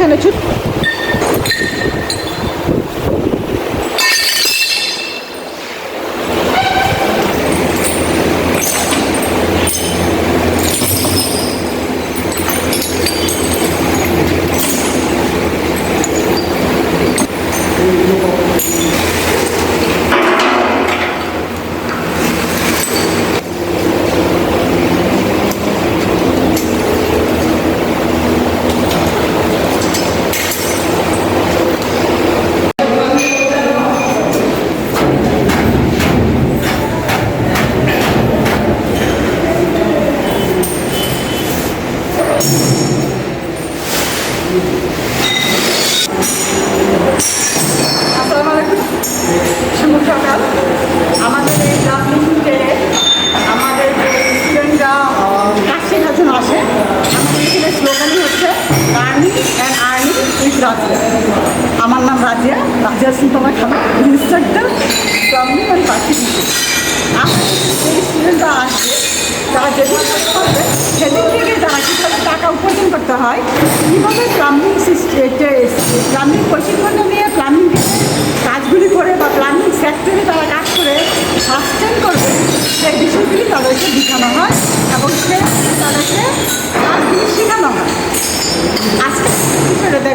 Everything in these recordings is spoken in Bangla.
এখানে ছুটতে learning and earning with Razia আমার নাম Razia Razia Sultana Khan instructor plumbing and participate আমাদের যে স্টুডেন্টরা আসবে তারা যেদিন করবে, সেদিন থেকে তারা কীভাবে টাকা উপার্জন করতে হয়, কীভাবে প্লাম্বিং প্লাম্বিং প্রশিক্ষণ নিয়ে প্লাম্বিং কাজগুলি করে বা প্লাম্বিং সেক্টরে তারা কাজ করে সাস্টেন করবে, সেই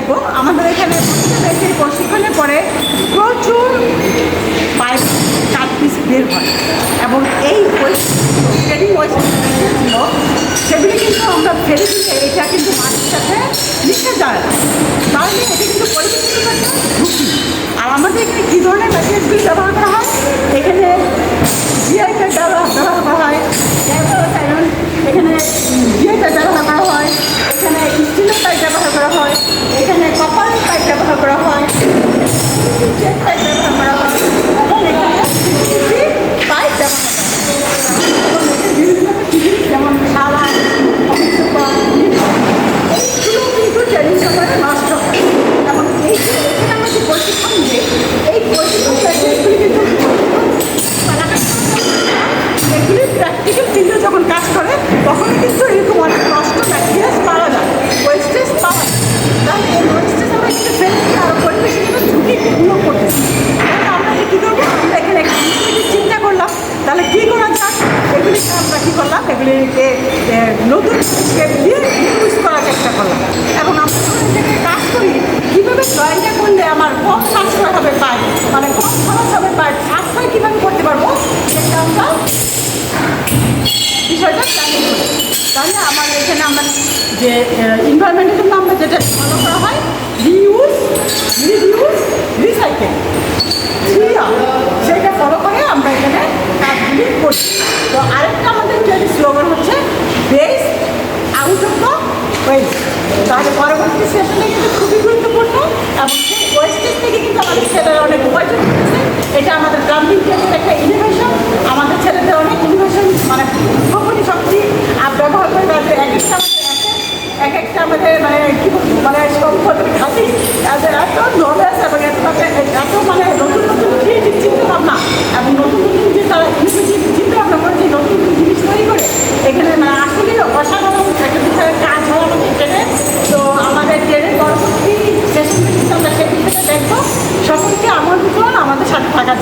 দেখব। আমাদের এখানে সেই প্রশিক্ষণের পরে প্রচুর পাইপ কাঠ পিস বের হয়। এবং এই ট্রেনিং সেগুলি কিন্তু আমরা ফেলে দিলে এটা কিন্তু মাটির সাথে মিশে যায়। তাহলে এটা কিন্তু পরিবেশের ঝুঁকি। আর আমাদের এখানে কী ধরনের ম্যাটেরিয়ালসগুলি ব্যবহার করা হয়? এখানে জিআইটা ব্যবহার তাহলে কী করা যাক? এগুলিকে আমরা কী করলাম? এগুলিকে নতুন স্টেপ দিয়ে ইউজ করার চেষ্টা করলাম। এবং আমরা কাজ করি, কীভাবে ড্রয়িংটা করলে আমার কম সাশ্রয় হবে পাই মানে কম খরচ হবে পাই সাশ্রয় কীভাবে করতে পারব? সেটা আমরা বিষয়টা জানি তাহলে আমার এখানে আমরা যে ইনভারনমেন্টের জন্য আমরা যেটা ফলো করা হয় রিউজ রিডিউস রিসাইকেল সেটা ফলো করে আমরা এখানে কাজগুলি করি তো আরেকটা আমাদের যে স্লোগান হচ্ছে best out of the waste তাহলে পরবর্তী সেশনে কিন্তু খুবই গুরুত্বপূর্ণ এবং সেই ওয়েস্টেজ থেকে কিন্তু আমাদের ছেলেরা অনেক উপার্জন করতেছে। এটা আমাদের প্লাম্বিং টেস্টের একটা ইনোভেশন আমাদের ছেলেদের অনেক ইনোভেশন মানে সম্পত্তি শক্তি। আর ব্যবহার করে তাদের এক একটা এক একটা আমাদের মানে কি মানে সম্পদের ঘাটি তাদের এত নলেজ এবং এত মানে নতুন নতুন ক্রিয়েটিভ চিন্তা ভাবনা এবং নতুন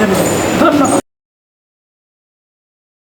Até.